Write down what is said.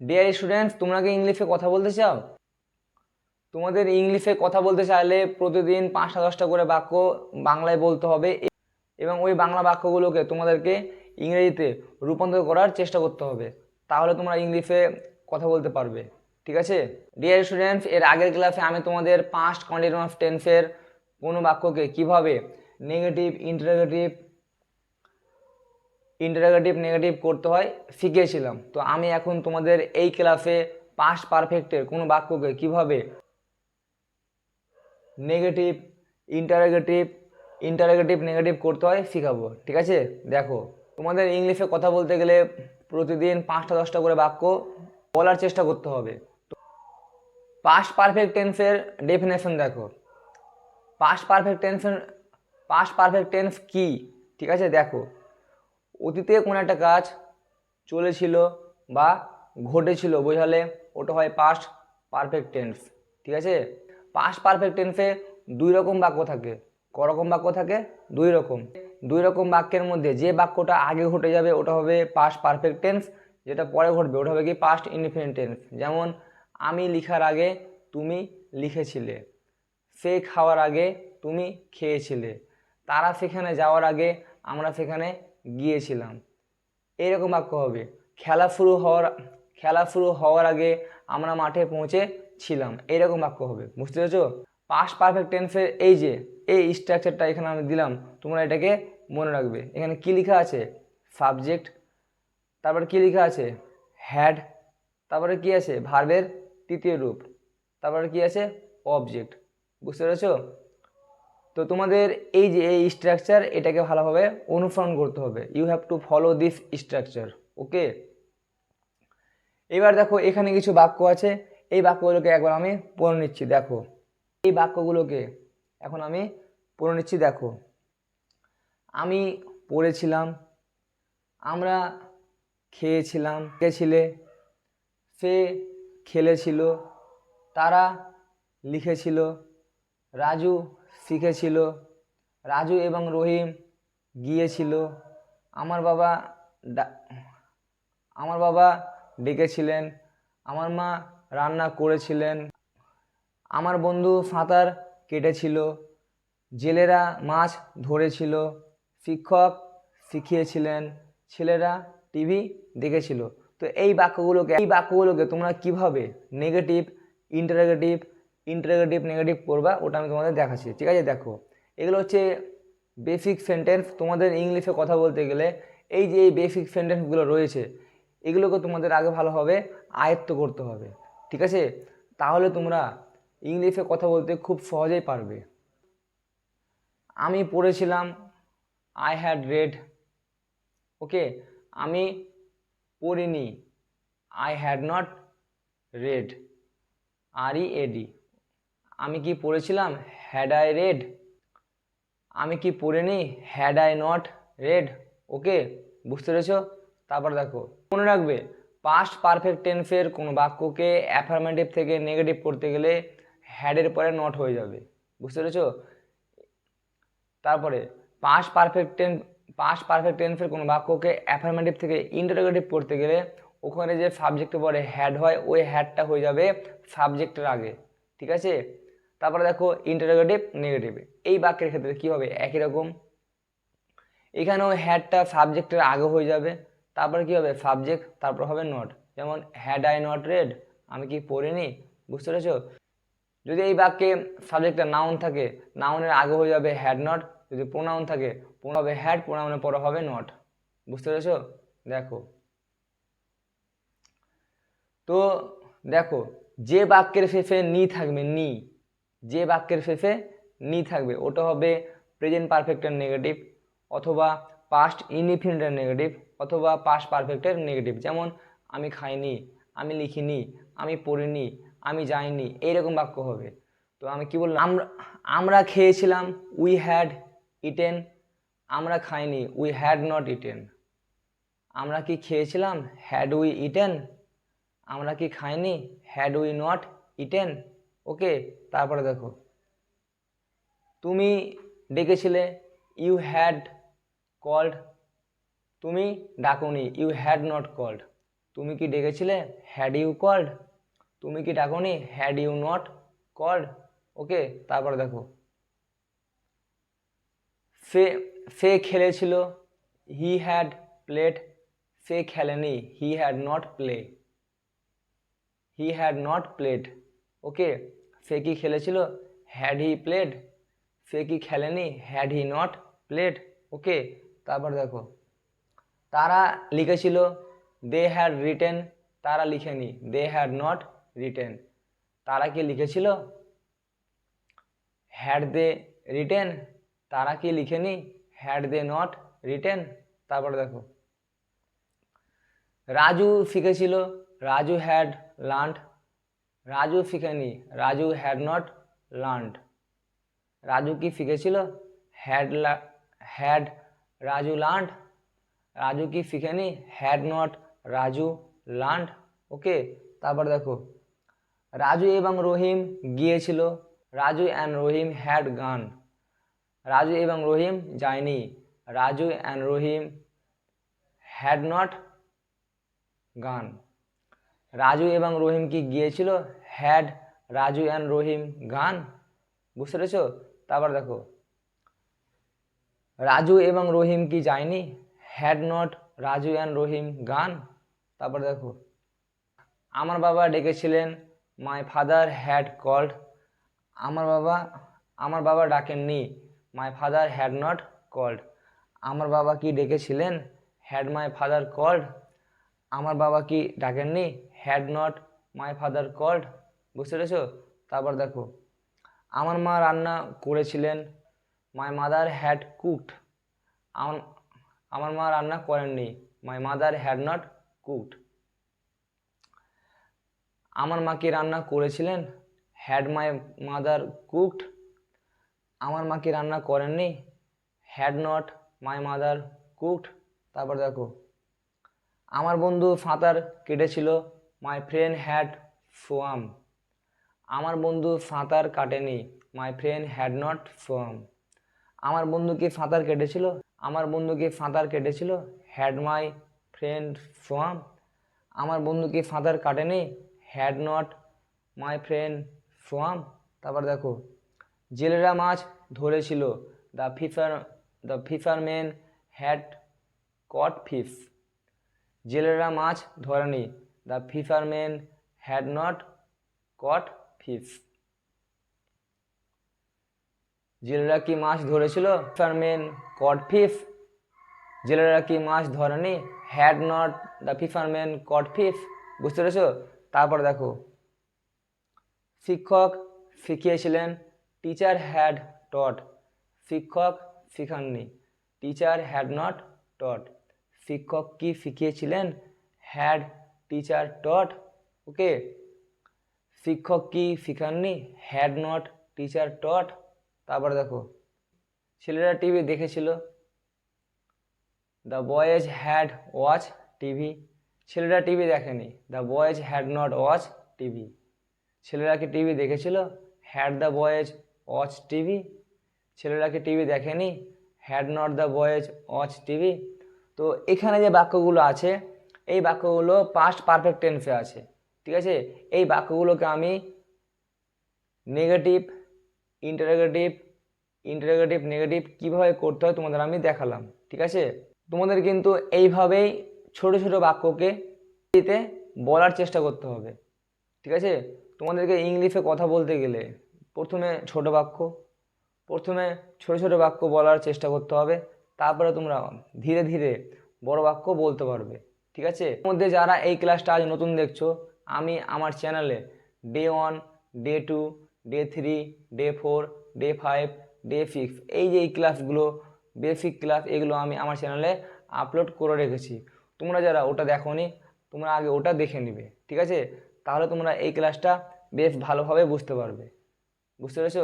Dear students তোমরা কি ইংলিশে কথা বলতে চাও? তোমাদের ইংলিশে কথা বলতে চাইলে প্রতিদিন পাঁচটা দশটা করে বাক্য বাংলায় বলতে হবে এবং ওই বাংলা বাক্যগুলোকে তোমাদেরকে ইংরেজিতে রূপান্তর করার চেষ্টা করতে হবে। তাহলে তোমরা ইংলিশে কথা বলতে পারবে। ঠিক আছে? ডিয়ার স্টুডেন্টস এর আগের ক্লাসে আমি তোমাদের পাস্ট কন্টিনিউয়াস টেন্সের কোনো বাক্যকে কীভাবে নেগেটিভ ইন্টারোগেটিভ ইন্টারোগেটিভ নেগেটিভ করতে হয়, শিখিয়েছিলাম। তো আমি এখন তোমাদের এই ক্লাসে পাস্ট পারফেক্টের কোনো বাক্যকে কীভাবে নেগেটিভ ইন্টারোগেটিভ ইন্টারোগেটিভ নেগেটিভ করতে হয় শেখাবো, ঠিক আছে? দেখো, তোমাদের ইংলিশে কথা বলতে গেলে প্রতিদিন পাঁচটা, দশটা করে বাক্য বলার চেষ্টা করতে হবে। পাস্ট পারফেক্ট টেন্সের ডেফিনেশন দেখো। পাস্ট পারফেক্ট টেন্সের পাস্ট পারফেক্ট টেন্স কি? ঠিক আছে? দেখো অতীতে কোনো একটা কাজ চলেছিল বা ঘটেছিল, বোঝালে ওটা হয় পাস্ট পারফেক্ট টেন্স ঠিক আছে? পাস্ট পারফেক্ট টেন্সে দুই রকম বাক্য থাকে। করকম বাক্য থাকে? দুই রকম। দুই রকম বাক্যের মধ্যে যে বাক্যটা আগে ঘটে যাবে, ওটা হবে পাস্ট পারফেক্ট টেন্স যেটা পরে ঘটবে, ওটা হবে কি পাস্ট ইনডিফিনিট টেন্স যেমন, আমি লিখার আগে তুমি লিখেছিলে, সে খাওয়ার আগে তুমি খেয়েছিলে, তারা সেখানে যাওয়ার আগে আমরা সেখানে গিয়েছিলাম। এইরকম বাক্য হবে, খেলা শুরু হওয়ার, খেলা শুরু হওয়ার আগে আমরা মাঠে পৌঁছেছিলাম। এইরকম বাক্য হবে, বুঝতে পেরেছ? পাস্ট পারফেক্ট টেন্সের এই যে, এই স্ট্রাকচারটা এখানে আমি দিলাম, তোমরা এটাকে মনে রাখবে। এখানে কি লেখা আছে? সাবজেক্ট তারপরে কি লেখা আছে? হ্যাড তারপরে কি আছে? ভার্বের তৃতীয় রূপ, তারপরে কি আছে? অবজেক্ট বুঝতে পেরেছ? তো তোমাদের এই যে এই স্ট্রাকচার এটাকে ভালোভাবে অনুসরণ করতে হবে। You have to follow this structure okay এবার দেখো, এখানে কিছু বাক্য আছে। এই বাক্যগুলোকে একবার আমি পড়ে নিচ্ছি, দেখো। এই বাক্যগুলোকে এখন আমি পড়ে নিচ্ছি, দেখো। আমি পড়েছিলাম, আমরা খেয়েছিলাম খেয়েছিলে সে খেলেছিল, তারা লিখেছিল, রাজু শিখেছিল, রাজু এবং রহিম গিয়েছিল, আমার বাবা আমার বাবা ডেকেছিলেন, আমার মা রান্না করেছিলেন, আমার বন্ধু সাঁতার কেটেছিল, জেলেরা মাছ ধরেছিল, শিক্ষক শিখিয়েছিলেন, ছেলেরা টিভি দেখেছিল। তো এই বাক্যগুলোকে এই বাক্যগুলোকে তোমরা কীভাবে নেগেটিভ ইন্টারোগেটিভ ইন্টারোগেটিভ নেগেটিভ করবা, ওটা আমি তোমাদের দেখাচ্ছি। ঠিক আছে, দেখো। এগুলো হচ্ছে বেসিক সেন্টেন্স তোমাদের ইংলিশে কথা বলতে গেলে এই যে এই বেসিক সেন্টেন্সগুলো রয়েছে, এগুলোকে তোমাদের আগে ভালোভাবে আয়ত্ত করতে হবে। ঠিক আছে? তাহলে তোমরা ইংলিশে কথা বলতে খুব সহজেই পারবে। আমি পড়েছিলাম আই হ্যাড রেড ওকে আমি পড়িনি I had not read R E A D আমি কি পড়েছিলাম? হ্যাড আই রেড আমি কি পড়িনি? Had I not read okay বুঝতে পেরেছ? তারপর দেখো, মনে রাখবে পাস্ট পারফেক্ট টেন্সের কোনো বাক্যকে অ্যাফার্মেটিভ থেকে নেগেটিভ করতে গেলে হ্যাডের পরে নট হয়ে যাবে। বুঝতে পেরেছ? তারপরে past perfect tense past perfect টেন্সের কোনো বাক্যকে অ্যাফার্মেটিভ থেকে ইন্টারোগেটিভ করতে গেলে ওখানে যে সাবজেক্টের পরে হ্যাড হয়, ওই হ্যাডটা হয়ে যাবে সাবজেক্টের আগে। ঠিক আছে? তারপরে দেখো ইন্টারোগেটিভ নেগেটিভ এই বাক্যের ক্ষেত্রে কী হবে? একই রকম। এখানেও হ্যাডটা সাবজেক্টের আগে হয়ে যাবে। তারপরে কি হবে? সাবজেক্ট তারপর হবে নট যেমন হ্যাড আই নট রেড আমি কি পড়িনি? বুঝতে পেরেছ? যদি এই বাক্যে সাবজেক্টটা নাউন থাকে নাউনের আগে হয়ে যাবে হ্যাড নট যদি প্রোনাউন থাকে হবে হ্যাড প্রোনাউনের পরে হবে নট বুঝতে পেরেছ? দেখো। তো, দেখো, যে বাক্যের শেষে নি থাকবে, নি যে বাক্যের শেষে নি থাকবে, ওটা হবে প্রেজেন্ট পারফেক্টের নেগেটিভ অথবা পাস্ট ইনডিফিনিটের নেগেটিভ অথবা পাস্ট পারফেক্টের নেগেটিভ যেমন, আমি খাইনি, আমি লিখিনি, আমি পড়িনি, আমি যাইনি, এইরকম বাক্য হবে। তো আমি কি বললাম? আমরা আমরা খেয়েছিলাম উই হ্যাড ইটেন আমরা খাইনি উই হ্যাড নট ইটেন আমরা কি খেয়েছিলাম? হ্যাড উই ইটেন আমরা কি খাইনি? Had we not eaten okay, তারপরে দেখো। তুমি ডেকেছিলে ইউ হ্যাড কল্ড তুমি ডাকুনি ইউ হ্যাড নট কল্ড তুমি কি ডেকেছিলে হ্যাড ইউ কল্ড তুমি কি ডাকনি had you not called okay, তারপরে দেখো। সে সে খেলেছিল হি হ্যাড প্লেড সে খেলেনি he had not play he had not played okay ফে কি খেলেছিল? হ্যাড হি প্লেড সে কি খেলেনি? Had he not played okay তারপর দেখো। তারা লিখেছিল দে হ্যাড রিটেন তারা লিখেনি দে হ্যাড নট রিটেন তারা কি লিখেছিল? হ্যাড দে রিটেন তারা কি লিখেনি? হ্যাড দে নট রিটেন তারপর দেখো। রাজু শিখেছিল Raju had learned Raju শিখেনি। Raju had not learned Raju কি শিখেছিল? Had had Raju learned Raju কি শিখেনি? Had not Raju learned okay তারপর দেখো। রাজু এবং রহিম গিয়েছিল। রাজু অ্যান্ড রহিম হ্যাড গান রাজু এবং রহিম যায়নি। Raju and Rahim had not gone Raju এবং রহিম কি গিয়েছিল? হ্যাড রাজু অ্যান্ড রহিম গান? বুঝতে পেরেছ? তারপর দেখো। রাজু এবং রহিম কি যায়নি? Had not Raju and Rahim gone? তারপর দেখো। আমার বাবা ডেকেছিলেন মাই ফাদার হ্যাড কল্ড আমার বাবা আমার বাবা ডাকেননি my father had not called আমার বাবা কি ডেকেছিলেন? হ্যাড মাই ফাদার কল্ড আমার বাবা কি ডাকেননি? Had not my father called বুঝতে পেরেছ? তারপর দেখো, আমার মা রান্না করেছিলেন মাই মাদার হ্যাড কুকড আমার আমার মা রান্না করেননি my mother had not cooked আমার মা কি রান্না করেছিলেন? হ্যাড মাই মাদার কুকড আমার মা কি রান্না করেননি? Had not my mother cooked তারপর দেখো, আমার বন্ধু সাঁতার কেটেছিল মাই ফ্রেন্ড হ্যাড সোয়াম আমার বন্ধু সাঁতার কাটেনি। My friend had not swam আমার বন্ধু কি সাঁতার কেটেছিল? আমার বন্ধু কি সাঁতার কেটেছিল? হ্যাড মাই ফ্রেন্ড সোয়াম আমার বন্ধু কি সাঁতার কাটেনি? Had not my friend swam তারপর দেখো, জেলেরা মাছ ধরেছিল। The fisher the fisherman had caught fish জেলেরা মাছ ধরেনি। The fisherman had not caught fish জেলেরা কি মাছ ধরেছিল? ফিশারম্যান কট ফিশ জেলেরা কি মাছ ধরেনি? Had not the fisherman caught fish বুঝতে পেরেছ? তারপর দেখো। শিক্ষক শিখিয়েছিলেন টিচার হ্যাড টট শিক্ষক শিখাননি টিচার হ্যাড নট টট শিক্ষক কি শিখিয়েছিলেন? হ্যাড টিচার টট ওকে শিক্ষক কি শিখাননি? হ্যাড নট টিচার টট তারপর দেখো, ছেলেরা টিভি দেখেছিল। The boys had watch TV ছেলেরা টিভি দেখেনি। The boys had not watch TV ছেলেরা কি টিভি দেখেছিল? Had the boys watch TV ছেলেরা কি টিভি দেখেনি? Had not the boys watch TV তো এখানে যে বাক্যগুলো আছে এই বাক্যগুলো পাস্ট পারফেক্ট টেন্সে আছে, ঠিক আছে? এই বাক্যগুলোকে আমি নেগেটিভ ইন্টারোগেটিভ ইন্টারোগেটিভ নেগেটিভ কীভাবে করতে হয় তোমাদের আমি দেখালাম, ঠিক আছে? তোমাদের কিন্তু এইভাবেই ছোট ছোট বাক্যকে দিতে বলার চেষ্টা করতে হবে, ঠিক আছে? তোমাদেরকে ইংলিশে কথা বলতে গেলে প্রথমে ছোট বাক্য, প্রথমে ছোট ছোট বাক্য বলার চেষ্টা করতে হবে, তারপরে তোমরা ধীরে ধীরে বড় বাক্য বলতে পারবে। ঠিক আছে? মধ্যে যারা এই ক্লাসটা আজ নতুন দেখছ, আমি আমার চ্যানেলে day one day two day three day four day five day six এই যে এই ক্লাসগুলো বেসিক ক্লাস এগুলো আমি আমার চ্যানেলে আপলোড করে রেখেছি। তোমরা যারা ওটা দেখোনি, তোমরা আগে ওটা দেখে নিবে, ঠিক আছে? তাহলে তোমরা এই ক্লাসটা বেশ ভালোভাবে বুঝতে পারবে। বুঝতে পেরেছ?